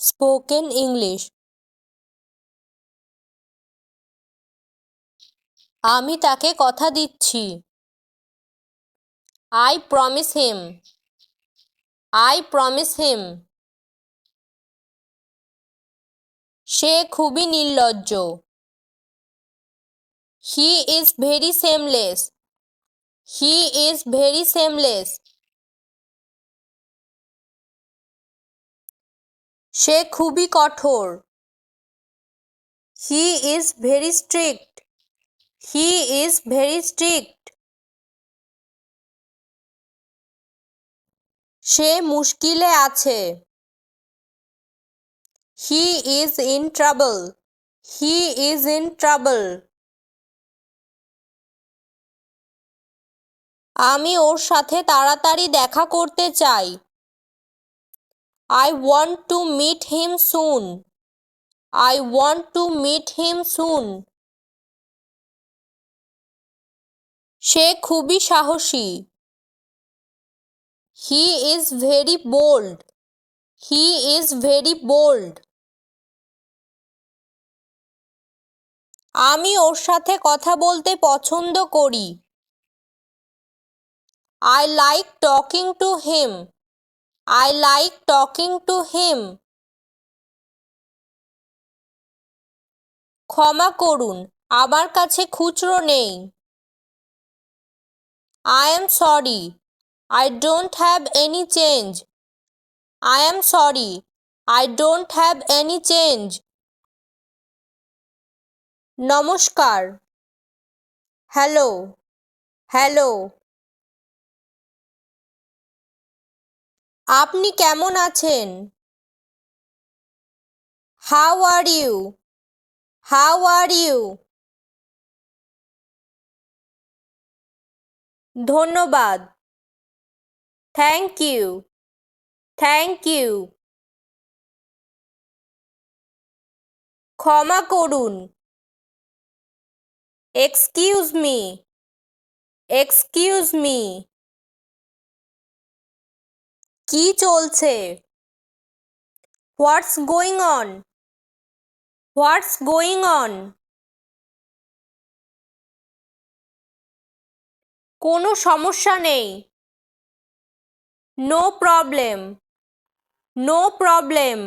Spoken English. আমি তাকে কথা দিচ্ছি। I promise him I promise him সে খুবই নির্লজ্জ। He is very shameless he is very shameless সে খুবই কঠোর। He is very strict he is very strict সে মুশকিলে আছে। He is in trouble he is in trouble আমি ওর সাথে তাড়াতাড়ি দেখা করতে চাই। I want to meet him soon I want to meet him soon সে খুবই সাহসী। He is very bold he is very bold আমি ওর সাথে কথা বলতে পছন্দ করি। I like talking to him I like talking to him ক্ষমা করুন, আমার কাছে খুচরো নেই। I am sorry I don't have any change I am sorry I don't have any change নমস্কার। হ্যালো হ্যালো আপনি কেমন আছেন? How are you how are you ধন্যবাদ। থ্যাংক ইউ থ্যাংক ইউ ক্ষমা করুন। এক্সকিউজ মি এক্সকিউজ মি কি চলছে? What's going on what's going on কোনো সমস্যা নেই। নো প্রবলেম নো প্রবলেম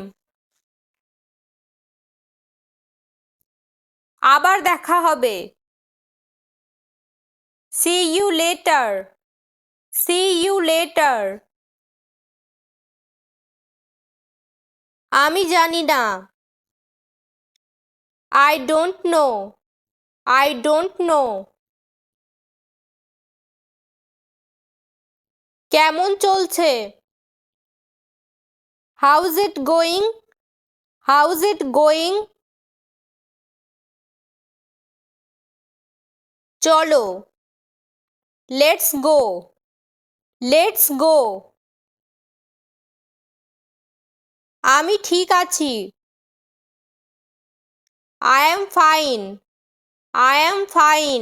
আবার দেখা হবে। See you later see you later আমি জানি না। I don't know I don't know কেমন চলছে? How's it going how's it going চলো। লেটস গো লেটস গো আমি ঠিক আছি। I am fine I am fine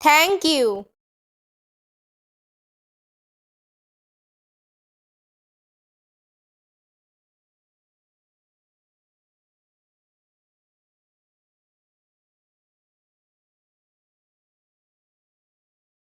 thank you